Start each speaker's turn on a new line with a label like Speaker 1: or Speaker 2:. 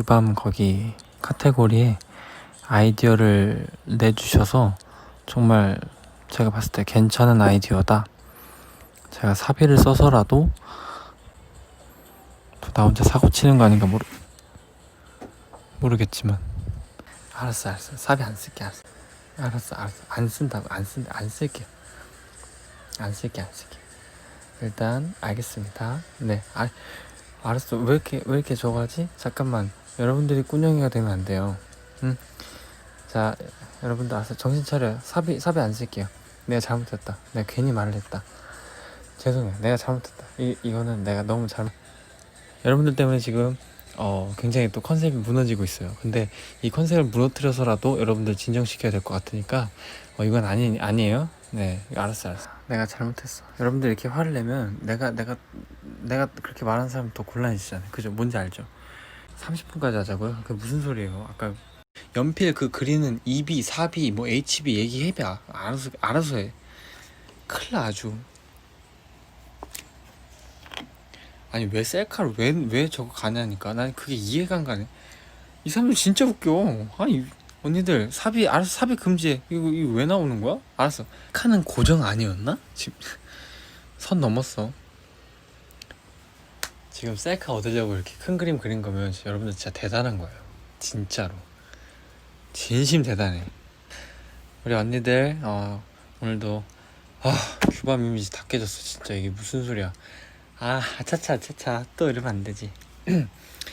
Speaker 1: 규밤 거기 카테고리에 아이디어를 내주셔서 정말 제가 봤을 때 괜찮은 아이디어다. 제가 사비를 써서라도 또 나 혼자 사고 치는 거 아닌가 모르 모르겠지만. 알았어 알았어. 사비 안 쓸게 알았어. 알았어 알았어. 안 쓴다고 안 쓴다 안 쓸게. 안 쓸게 안 쓸게. 일단 알겠습니다. 네 아, 알았어. 왜 이렇게 왜 이렇게 저거하지? 잠깐만. 여러분들이 꾼영이가 되면 안 돼요. 응 자 여러분들 알았어. 정신 차려요 사비 사비 안 쓸게요. 내가 잘못했다. 내가 괜히 말을 했다. 죄송해요. 내가 잘못했다. 이, 이거는 내가 너무 잘못 여러분들 때문에 지금 어 굉장히 또 컨셉이 무너지고 있어요. 근데 이 컨셉을 무너뜨려서라도 여러분들 진정시켜야 될 것 같으니까 어 이건 아니 아니에요. 네 알았어 알았어. 내가 잘못했어. 여러분들 이렇게 화를 내면 내가 내가 내가 그렇게 말하는 사람 더 곤란해지잖아요. 그죠? 뭔지 알죠? 30분까지 하자고요? 그게 무슨 소리예요? 아까 연필 그 그리는 EB, 4B, 뭐 HB 얘기해봐. 아, 알아서 알아서 해. 큰일 나 아주. 아니 왜 셀카를 왜 왜 저거 가냐니까. 난 그게 이해가 안 가네. 이 사람들 진짜 웃겨. 아니 언니들 삽입 알아서 삽입 금지해. 이거 이거 왜 나오는 거야? 알았어. 칸은 고정 아니었나? 지금. 선 넘었어 지금 셀카 얻으려고 이렇게 큰 그림 그린 거면 여러분들 진짜 대단한 거예요. 진짜로. 진심 대단해. 우리 언니들 어, 오늘도 아 규밤 이미지 다 깨졌어 진짜. 이게 무슨 소리야. 아 차차 차차. 또 이러면 안 되지